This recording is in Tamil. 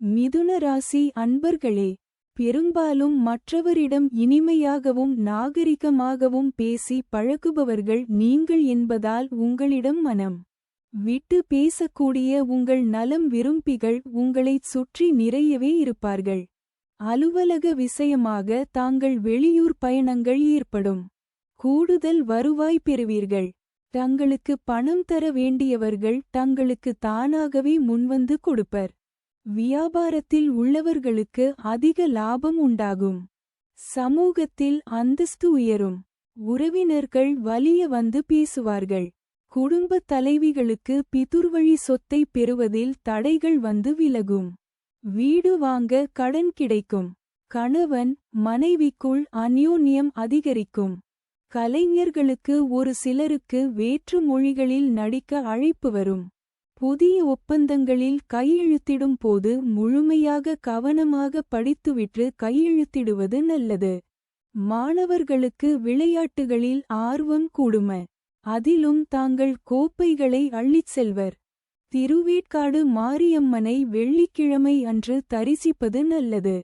மிதுன ராசி அன்பர்களே பெரும்பாலும் மற்றவரிடம் இனிமையாகவும் நாகரிகமாகவும் பேசி பழகுபவர்கள் நீங்கள் என்பதால் உங்களிடம் மனம் விட்டு பேசக்கூடிய உங்கள் நலம் விரும்பிகள் உங்களைச் சுற்றி நிறையவே இருப்பார்கள். அலுவலக விஷயமாக தாங்கள் வெளியூர் பயணங்கள் ஏற்படும். கூடுதல் வருவாய் பெறுவீர்கள். தங்களுக்கு பணம் தர வேண்டியவர்கள் தங்களுக்கு தானாகவே முன்வந்து கொடுப்பர். வியாபாரத்தில் உள்ளவர்களுக்கு அதிக லாபம் உண்டாகும். சமூகத்தில் அந்தஸ்து உயரும். உறவினர்கள் வலிய வந்து பேசுவார்கள். குடும்பத் தலைவிகளுக்கு பிதுர்வழி சொத்தை பெறுவதில் தடைகள் வந்து விலகும். வீடு வாங்க கடன் கிடைக்கும். கணவன் மனைவிக்குள் அந்யோன்யம் அதிகரிக்கும். கலைஞர்களுக்கு ஒரு சிலருக்கு வேற்று மொழிகளில் நடிக்க அழைப்பு வரும். புதிய ஒப்பந்தங்களில் கையெழுத்திடும் போது முழுமையாக கவனமாக படித்துவிட்டு கையெழுத்திடுவது நல்லது. மாணவர்களுக்கு விளையாட்டுகளில் ஆர்வம் கூடும. அதிலும் தாங்கள் கோப்பைகளை அள்ளிச் செல்வர். திருவேட்காடு மாரியம்மனை வெள்ளிக்கிழமை அன்று தரிசிப்பது நல்லது.